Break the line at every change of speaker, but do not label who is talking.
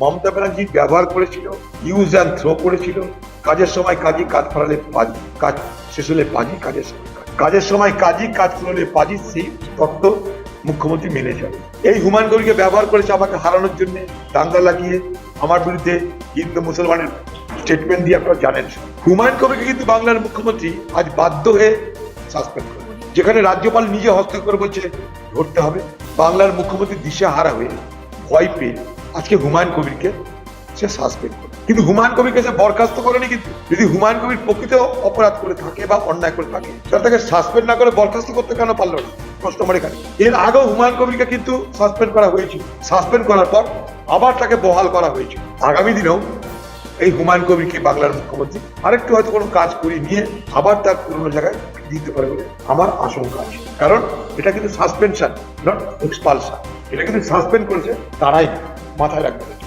মমতা ব্যানার্জি ব্যবহার করেছিল use and throw করেছিল, কাজের সময় কাজী কাজ পাজি কাজ শেষ হলে পাজি কাজের সময় কাজের সময় কাজী কাজ ফলালে পাজি সেই তত্ত্ব মুখ্যমন্ত্রী মেনে চলে এই হুমায়ুন কবিরকে ব্যবহার করেছে আমাকে হারানোর জন্য, দাঙ্গা লাগিয়ে আমার বিরুদ্ধে হিন্দু মুসলমানের স্টেটমেন্ট দিয়ে আপনারা জানেন। হুমায়ুন কবিকে কিন্তু বাংলার মুখ্যমন্ত্রী আজ বাধ্য হয়ে সাসপেন্ড করে যেখানে রাজ্যপাল নিজে হস্তক্ষেপ বলছে, ধরতে হবে। বাংলার মুখ্যমন্ত্রী দিশা হারা হয়ে ভয় পেয়ে আজকে হুমায়ুন কবিরকে সে সাসপেন্ড করে। কিন্তু হুমায়ুন কবিরকে সে বরখাস্ত করেনি কিন্তু। যদি হুমায়ুন কবির প্রকৃত অপরাধ করে থাকে বা অন্যায় করে থাকে তাহলে তাকে সাসপেন্ড না করে বরখাস্ত করতে কেন পারল না? প্রশ্ন আমার এখানে এর আগেও হুমায়ুন কবিরকে কিন্তু সাসপেন্ড করা হয়েছিল। সাসপেন্ড করার পর আবার তাকে বহাল করা হয়েছিল। আগামী দিনেও এই হুমায়ুন কবিরকে বাংলার মুখ্যমন্ত্রী আরেকটু হয়তো কোনো কাজ করিয়ে নিয়ে আবার তার পুরনো জায়গায় দিতে পারে বলে আমার আশঙ্কা আছে। কারণ এটা কিন্তু সাসপেনশন নট এক্সপালশন এটা কিন্তু সাসপেন্ড করেছে তারাই। মাথায় রাখবে